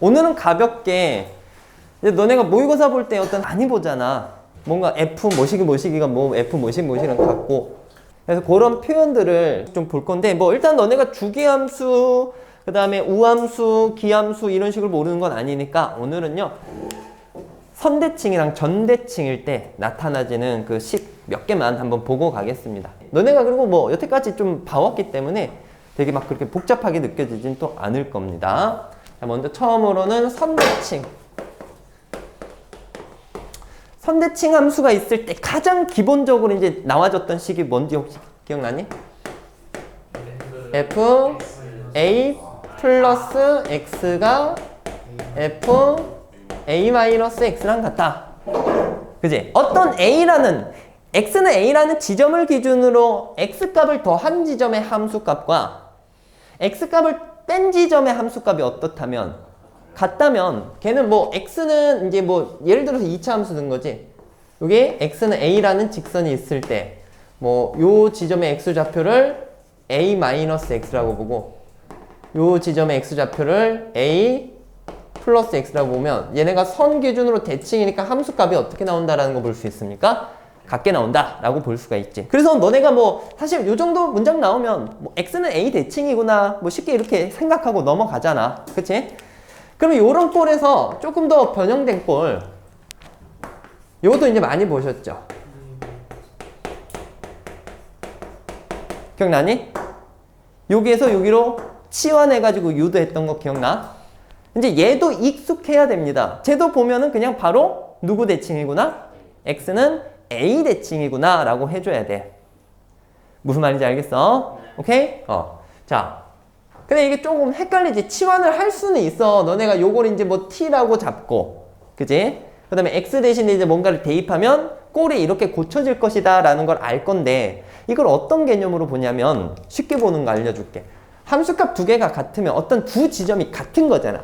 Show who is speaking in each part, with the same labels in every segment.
Speaker 1: 오늘은 가볍게 이제 너네가 모의고사 볼 때 어떤 많이 보잖아. 뭔가 F 모시기 모시기가 뭐 F 모시기 모시기랑 같고. 그래서 그런 표현들을 좀 볼 건데 뭐 일단 너네가 주기함수 그 다음에 우함수, 기함수 이런 식으로 모르는 건 아니니까 오늘은요. 선대칭이랑 전대칭일 때 나타나지는 그 식 몇 개만 한번 보고 가겠습니다. 너네가 그리고 뭐 여태까지 좀 봐왔기 때문에 되게 막 그렇게 복잡하게 느껴지진 또 않을 겁니다. 자, 먼저 처음으로는 선대칭. 선대칭 함수가 있을 때 가장 기본적으로 이제 나와줬던 식이 뭔지 혹시 기억나니? f a 플러스 x가 f a 마이너스 x랑 같다. 그지? 어떤 a라는 x는 a라는 지점을 기준으로 x 값을 더한 지점의 함수 값과 x 값을 뺀 지점의 함수 값이 어떻다면 같다면 걔는 뭐 x는 이제 뭐 예를 들어서 2차 함수 든 거지. 여기 x는 a라는 직선이 있을 때 뭐 요 지점의 x 좌표를 a 마이너스 x라고 보고 요 지점의 x 좌표를 a 플러스 x라고 보면 얘네가 선 기준으로 대칭이니까 함수 값이 어떻게 나온다라는 거 볼 수 있습니까? 같게 나온다라고 볼 수가 있지. 그래서 너네가 뭐 사실 요 정도 문장 나오면 뭐 x는 a 대칭이구나 뭐 쉽게 이렇게 생각하고 넘어가잖아. 그치? 그러면 요런 꼴에서 조금 더 변형된 꼴 요것도 이제 많이 보셨죠? 기억나니? 여기에서 여기로 치환해가지고 유도했던 거 기억나? 이제 얘도 익숙해야 됩니다. 쟤도 보면은 그냥 바로 누구 대칭이구나? x는 a 대칭이구나 라고 해줘야 돼. 무슨 말인지 알겠어? 오케이? 어. 자. 근데 이게 조금 헷갈리지. 치환을 할 수는 있어. 너네가 요걸 이제 뭐 t라고 잡고. 그지? 그 다음에 x 대신에 이제 뭔가를 대입하면 꼴이 이렇게 고쳐질 것이다 라는 걸 알 건데 이걸 어떤 개념으로 보냐면 쉽게 보는 거 알려줄게. 함수값 두 개가 같으면 어떤 두 지점이 같은 거잖아.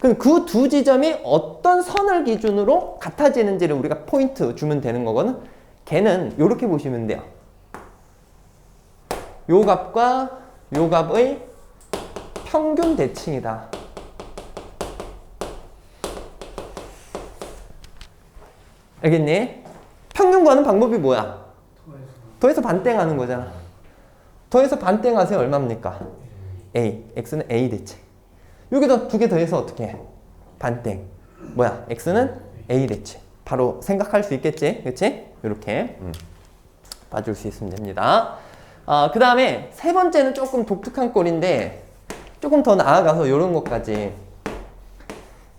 Speaker 1: 그럼 그 두 지점이 어떤 선을 기준으로 같아지는지를 우리가 포인트 주면 되는 거거든. 걔는 이렇게 보시면 돼요. 요 값과 요 값의 평균 대칭이다. 알겠니? 평균 구하는 방법이 뭐야? 더해서 반땡하는 거잖아. 더해서 반땡하세요 얼마입니까? a. x는 a 대칭. 여기다 두 개 더해서 어떻게 해? 반땡. 뭐야? x는 a 대칭. 바로 생각할 수 있겠지? 그치? 이렇게 음. 봐줄 수 있으면 됩니다. 아, 그 다음에 세 번째는 조금 독특한 꼴인데 조금 더 나아가서 이런 것까지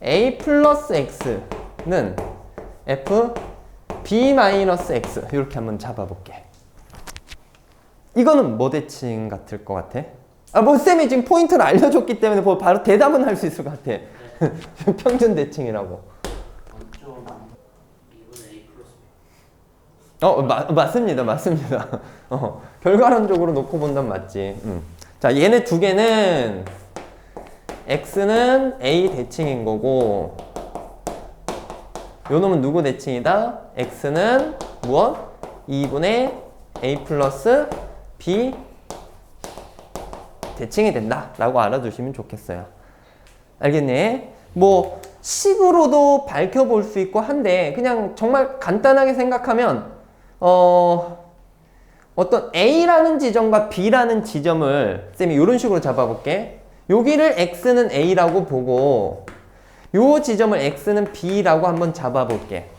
Speaker 1: a 플러스 x는 f b 마이너스 x 이렇게 한번 잡아볼게. 이거는 뭐 대칭 같을 것 같아? 아, 뭐 쌤이 지금 포인트를 알려줬기 때문에 뭐 바로 대답은 할 수 있을 것 같아. 평균 대칭이라고.
Speaker 2: 원점 2분의 a 플러스
Speaker 1: 어, 마, 맞습니다. 맞습니다. 어, 결과론적으로 놓고 본다면 맞지. 음. 자, 얘네 두 개는 x는 a 대칭인 거고 요 놈은 누구 대칭이다? x는 무엇? 2분의 a 플러스 b 대칭이 된다 라고 알아두시면 좋겠어요. 알겠네? 뭐 식으로도 밝혀볼 수 있고 한데 그냥 정말 간단하게 생각하면 어 어떤 A라는 지점과 B라는 지점을 쌤이 이런 식으로 잡아볼게. 여기를 X는 A라고 보고 요 지점을 X는 B라고 한번 잡아볼게.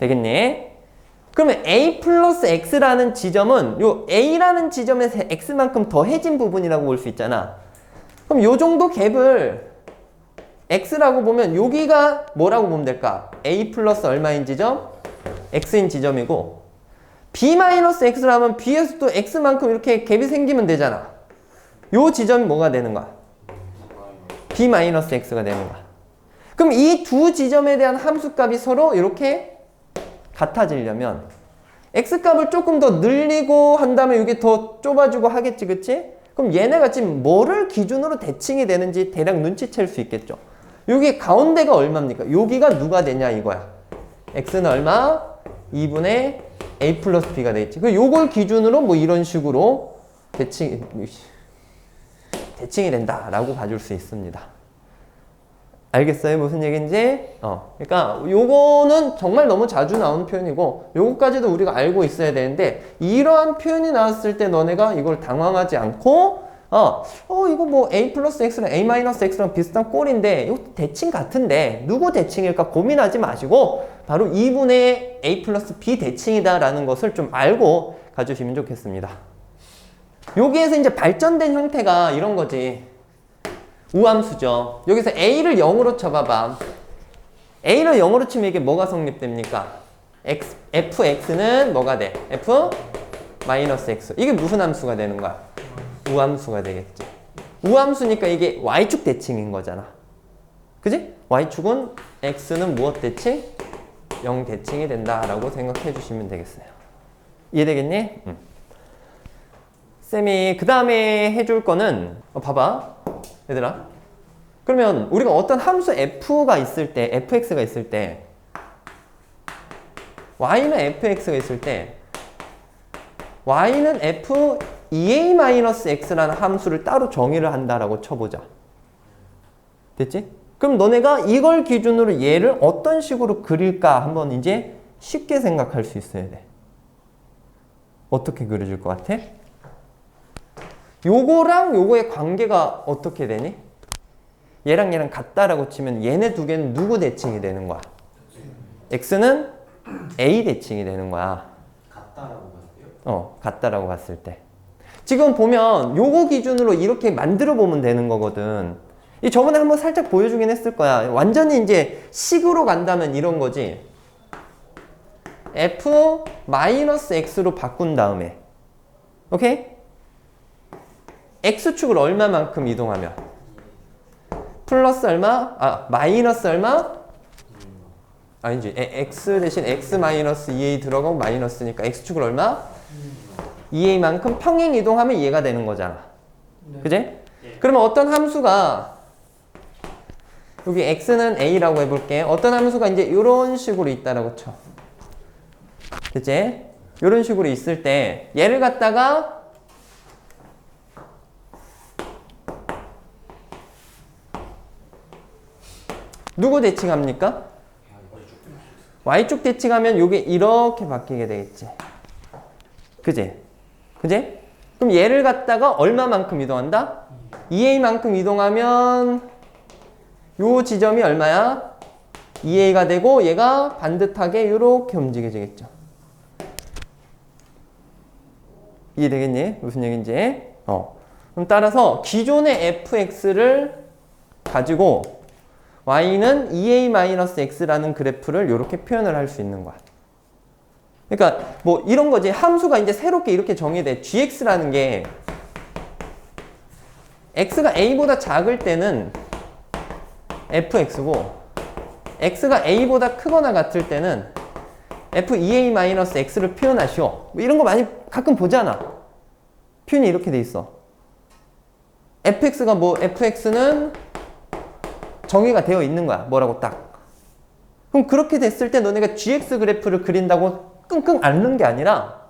Speaker 1: 되겠니? 그러면 A 플러스 X라는 지점은 요 A라는 지점에서 X만큼 더해진 부분이라고 볼 수 있잖아. 그럼 요 정도 갭을 X라고 보면 여기가 뭐라고 보면 될까? A 플러스 얼마인 지점? X인 지점이고 B 마이너스 X라면 B에서 또 X만큼 이렇게 갭이 생기면 되잖아. 요 지점이 뭐가 되는 거야? B 마이너스 X가 되는 거야. 그럼 이 두 지점에 대한 함수값이 서로 이렇게 같아지려면 X값을 조금 더 늘리고 한 다음에 이게 더 좁아지고 하겠지, 그치? 그럼 얘네가 지금 뭐를 기준으로 대칭이 되는지 대략 눈치챌 수 있겠죠. 여기 가운데가 얼마입니까? 여기가 누가 되냐 이거야. X는 얼마? 2분의 A 플러스 B가 되겠지. 그 요걸 기준으로 뭐 이런 식으로 대칭, 대칭이 된다라고 봐줄 수 있습니다. 알겠어요? 무슨 얘기인지? 어. 그러니까 요거는 정말 너무 자주 나오는 표현이고 요거까지도 우리가 알고 있어야 되는데 이러한 표현이 나왔을 때 너네가 이걸 당황하지 않고 어, 어 이거 뭐 a 플러스 x랑 a 마이너스 x랑 비슷한 꼴인데 이거 대칭 같은데 누구 대칭일까 고민하지 마시고 바로 2분의 a 플러스 b 대칭이다라는 것을 좀 알고 가주시면 좋겠습니다. 여기에서 이제 발전된 형태가 이런 거지. 우함수죠. 여기서 a를 0으로 쳐봐봐. a를 0으로 치면 이게 뭐가 성립됩니까? x, fx는 뭐가 돼? f 마이너스 x. 이게 무슨 함수가 되는 거야? 우함수가 되겠지. 우함수니까 이게 y축 대칭인 거잖아. 그지? y축은 x는 무엇 대칭? 0 대칭이 된다라고 생각해 주시면 되겠어요. 이해되겠니? 응. 쌤이 그 다음에 해줄 거는 어, 봐봐 얘들아 그러면 우리가 어떤 함수 f가 있을 때 fx가 있을 때 y는 fx가 있을 때 y는 f 2a-x라는 함수를 따로 정의를 한다라고 쳐보자 됐지? 그럼 너네가 이걸 기준으로 얘를 어떤 식으로 그릴까 한번 이제 쉽게 생각할 수 있어야 돼 어떻게 그려줄 것 같아? 요거랑 요거의 관계가 어떻게 되니? 얘랑 얘랑 같다라고 치면 얘네 두 개는 누구 대칭이 되는 거야? x는 a 대칭이 되는 거야.
Speaker 2: 같다라고 봤어요.
Speaker 1: 어, 같다라고 봤을 때. 지금 보면 요거 기준으로 이렇게 만들어 보면 되는 거거든. 이 저번에 한번 살짝 보여주긴 했을 거야. 완전히 이제 식으로 간다면 이런 거지. f 마이너스 x로 바꾼 다음에. 오케이? X축을 얼마만큼 이동하면? 플러스 얼마? 아, 마이너스 얼마? 아니지. 에, x 대신 x 마이너스 2a 들어가고 마이너스니까 x축을 얼마? 2a만큼 평행 이동하면 얘가 되는 거잖아. 그지? 그러면 어떤 함수가 여기 x는 a라고 해볼게. 어떤 함수가 이제 이런 식으로 있다라고 쳐. 그지? 이런 식으로 있을 때 얘를 갖다가 누구 대칭합니까? y축 대칭하면 이게 이렇게 바뀌게 되겠지. 그지? 그지? 그럼 얘를 갖다가 얼마만큼 이동한다? 2a만큼 이동하면 요 지점이 얼마야? 2a가 되고 얘가 반듯하게 이렇게 움직여지겠죠. 이해되겠니? 무슨 얘기인지? 어. 그럼 따라서 기존의 fx를 가지고 y는 2a-x라는 그래프를 이렇게 표현을 할 수 있는 거야. 그러니까 뭐 이런 거지. 함수가 이제 새롭게 이렇게 정의돼. gx라는 게 x가 a보다 작을 때는 fx고 x가 a보다 크거나 같을 때는 f2a-x를 표현하시오. 뭐 이런 거 많이 가끔 보잖아. 표현이 이렇게 돼 있어. fx가 뭐 fx는 정의가 되어 있는 거야. 뭐라고 딱. 그럼 그렇게 됐을 때 너네가 gx 그래프를 그린다고 끙끙 앓는 게 아니라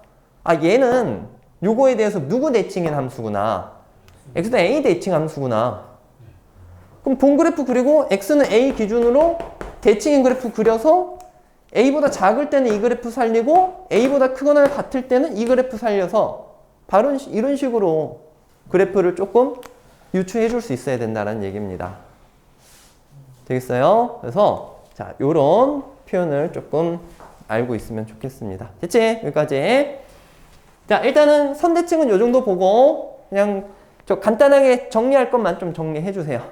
Speaker 1: 아 얘는 요거에 대해서 누구 대칭인 함수구나. x는 a 대칭 함수구나. 그럼 본 그래프 그리고 x는 a 기준으로 대칭인 그래프 그려서 a보다 작을 때는 이 그래프 살리고 a보다 크거나 같을 때는 이 그래프 살려서 바로 이런 식으로 그래프를 조금 유추해 줄 수 있어야 된다는 얘기입니다. 되겠어요? 그래서 자, 요런 표현을 조금 알고 있으면 좋겠습니다. 됐지? 여기까지. 자, 일단은 선대칭은 요 정도 보고 그냥 저 간단하게 정리할 것만 좀 정리해 주세요.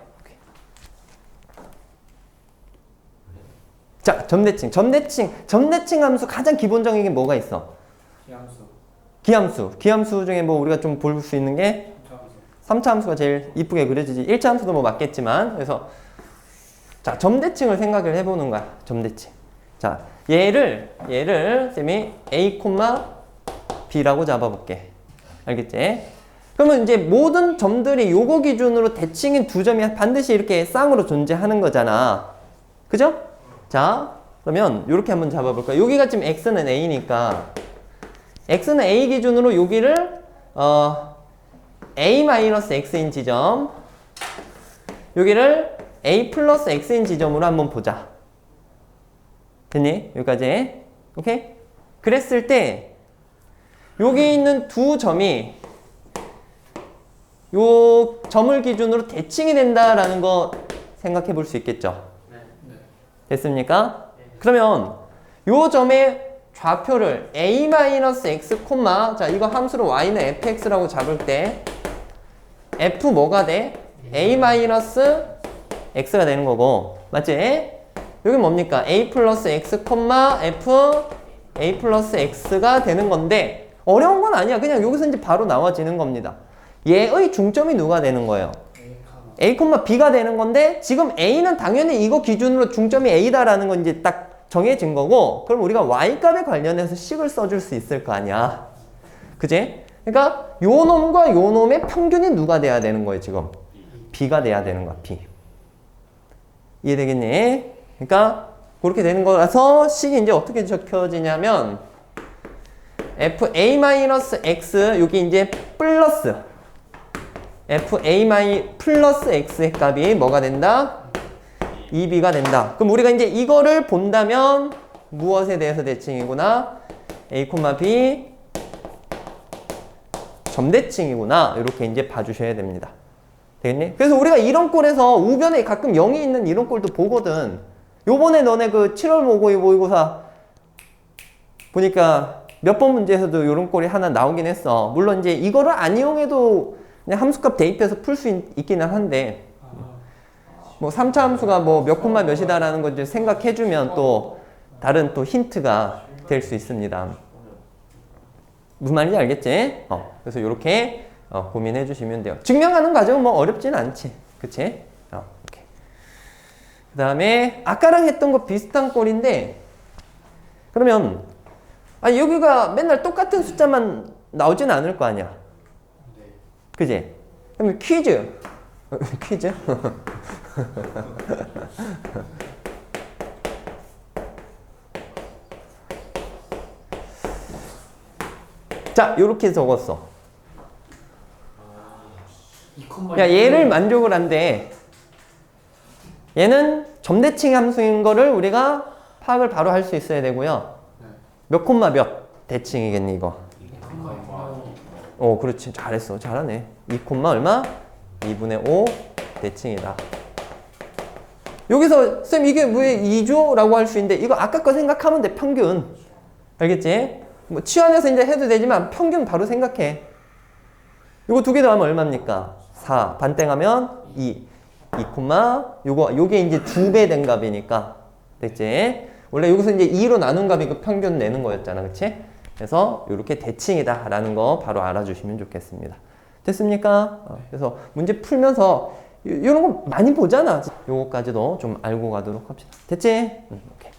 Speaker 1: 자, 점대칭. 점대칭. 점대칭 함수 가장 기본적인 게 뭐가 있어?
Speaker 2: 기함수.
Speaker 1: 기함수. 기함수 중에 뭐 우리가 좀 볼 수 있는 게
Speaker 2: 함수.
Speaker 1: 3차 함수 가 제일 이쁘게 그려지지. 1차 함수도 뭐 맞겠지만. 그래서 자, 점대칭을 생각을 해보는 거야. 점대칭. 자, 얘를, 얘를 쌤이 A, B라고 잡아볼게. 알겠지? 그러면 이제 모든 점들이 요거 기준으로 대칭인 두 점이 반드시 이렇게 쌍으로 존재하는 거잖아. 그죠? 자, 그러면 이렇게 한번 잡아볼까? 여기가 지금 x는 a니까 x는 a 기준으로 여기를 어, a-x인 지점 여기를 a 플러스 x인 지점으로 한번 보자. 됐니? 여기까지. 오케이? 그랬을 때 여기 있는 두 점이 요 점을 기준으로 대칭이 된다라는 거 생각해 볼 수 있겠죠.
Speaker 2: 네.
Speaker 1: 됐습니까? 그러면 요 점의 좌표를 a-x, 자 이거 함수로 y는 fx라고 잡을 때 f 뭐가 돼? A-x가 되는 거고 맞지? 여기 뭡니까? a 플러스 x, f a 플러스 x가 되는 건데 어려운 건 아니야. 그냥 여기서 이제 바로 나와지는 겁니다. 얘의 중점이 누가 되는 거예요?
Speaker 2: A,
Speaker 1: b가 되는 건데 지금 a는 당연히 이거 기준으로 중점이 a다라는 건 이제 딱 정해진 거고 그럼 우리가 y 값에 관련해서 식을 써줄 수 있을 거 아니야 그지? 그러니까 요 놈과 요 놈의 평균이 누가 돼야 되는 거예요 지금 b가 돼야 되는 거야 b 이해되겠니? 그러니까 그렇게 되는 거라서 식이 이제 어떻게 적혀지냐면 fa-x 여기 이제 플러스 fa 플러스 x의 값이 뭐가 된다? 2b가 된다. 그럼 우리가 이제 이거를 본다면 무엇에 대해서 대칭이구나? a, b 점대칭이구나. 이렇게 이제 봐주셔야 됩니다. 되겠니? 그래서 우리가 이런 꼴에서 우변에 가끔 0이 있는 이런 꼴도 보거든. 요번에 너네 그 7월 모의 모의고사 보니까 몇 번 문제에서도 이런 꼴이 하나 나오긴 했어. 물론 이제 이거를 안 이용해도 그냥 함수값 대입해서 풀 수 있기는 한데 뭐 3차 함수가 뭐 몇 콤마 몇이다라는 걸 생각해주면 또 다른 또 힌트가 될 수 있습니다. 무슨 말인지 알겠지? 어, 그래서 이렇게 어, 고민해 주시면 돼요. 증명하는 과정은 뭐 어렵진 않지. 그치? 어. 그 다음에 아까랑 했던 거 비슷한 꼴인데 그러면 아 여기가 맨날 똑같은 숫자만 나오진 않을 거 아니야.
Speaker 2: 네.
Speaker 1: 그지? 그럼 퀴즈. 퀴즈? 자, 요렇게 적었어. 야, 얘를 만족을 한대. 얘는 점대칭 함수인 거를 우리가 파악을 바로 할 수 있어야 되고요.
Speaker 2: 네.
Speaker 1: 몇 콤마 몇 대칭이겠니, 이거? 어, 그렇지. 잘했어. 잘하네. 2 콤마 얼마? 2분의 5 대칭이다. 여기서 쌤 이게 왜 2조? 라고 할 수 있는데 이거 아까 거 생각하면 돼. 평균. 알겠지? 뭐 치환해서 이제 해도 되지만 평균 바로 생각해. 이거 두 개 더하면 얼마입니까? 4. 반땡하면 2. 2 콤마 요거 요게 이제 두 배 된 값이니까. 됐지? 원래 여기서 이제 2로 나눈 값이 그 평균 내는 거였잖아. 그치? 그래서 이렇게 대칭이다 라는 거 바로 알아주시면 좋겠습니다. 됐습니까? 어, 그래서 문제 풀면서 이런 거 많이 보잖아. 요거까지도 좀 알고 가도록 합시다. 됐지? 응, 오케이.